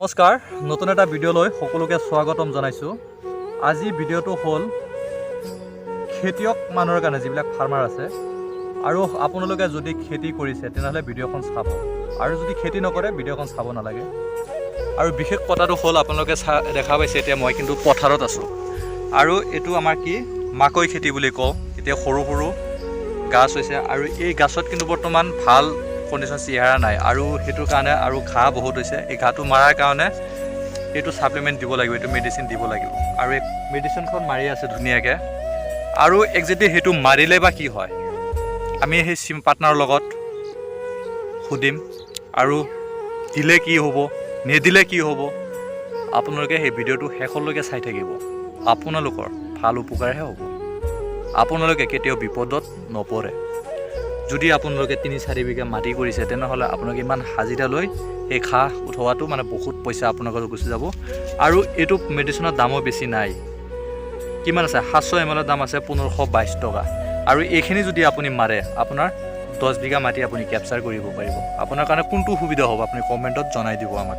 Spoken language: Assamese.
নমস্কাৰ নতুন এটা ভিডিঅ'লৈ সকলোকে স্বাগতম জনাইছোঁ। আজি ভিডিঅ'টো হ'ল খেতিয়ক মানুহৰ কাৰণে যিবিলাক ফাৰ্মাৰ আছে আৰু আপোনালোকে যদি খেতি কৰিছে তেনেহ'লে ভিডিঅ'খন চাব। আৰু যদি খেতি নকৰে ভিডিঅ'খন চাব নালাগে। আৰু বিশেষ কথাটো হ'ল আপোনালোকে চা দেখা পাইছে এতিয়া মই কিন্তু পথাৰত আছোঁ। আৰু এইটো আমাৰ কি মাকৈ খেতি বুলি কওঁ। এতিয়া সৰু সৰু গাছ হৈছে আৰু এই গাছত কিন্তু বৰ্তমান ভাল কণ্ডিশ্যন চেহেৰা নাই। আৰু সেইটোৰ কাৰণে আৰু ঘাঁহ বহুত হৈছে। এই ঘাঁহটো মৰাৰ কাৰণে এইটো ছাপ্লিমেণ্ট দিব লাগিব, এইটো মেডিচিন দিব লাগিব। আৰু এই মেডিচিনখন মাৰি আছে ধুনীয়াকৈ। আৰু একজেক্টলি সেইটো মাৰিলে বা কি হয়, আমি সেই চিম পাৰ্টনাৰৰ লগত সুধিম। আৰু দিলে কি হ'ব, নিদিলে কি হ'ব, আপোনালোকে সেই ভিডিঅ'টো শেষলৈকে চাই থাকিব। আপোনালোকৰ ভালো উপকাৰহে হ'ব। আপোনালোকে কেতিয়াও বিপদত নপৰে। যদি আপোনালোকে তিনি চাৰি বিঘা মাটি কৰিছে তেনেহ'লে আপোনালোকে ইমান হাজিৰা লৈ সেই ঘাঁহ উঠোৱাটো মানে বহুত পইচা আপোনালোকৰ গুচি যাব। আৰু এইটো মেডিচিনৰ দামো বেছি নাই। কিমান আছে? সাতশ এম এলৰ দাম আছে পোন্ধৰশ বাইছ টকা। আৰু এইখিনি যদি আপুনি মাৰে আপোনাৰ দহ বিঘা মাটি আপুনি কেপচাৰ কৰিব পাৰিব। আপোনাৰ কাৰণে কোনটো সুবিধা হ'ব? আপুনি কমেণ্টত জনাই দিব আমাক।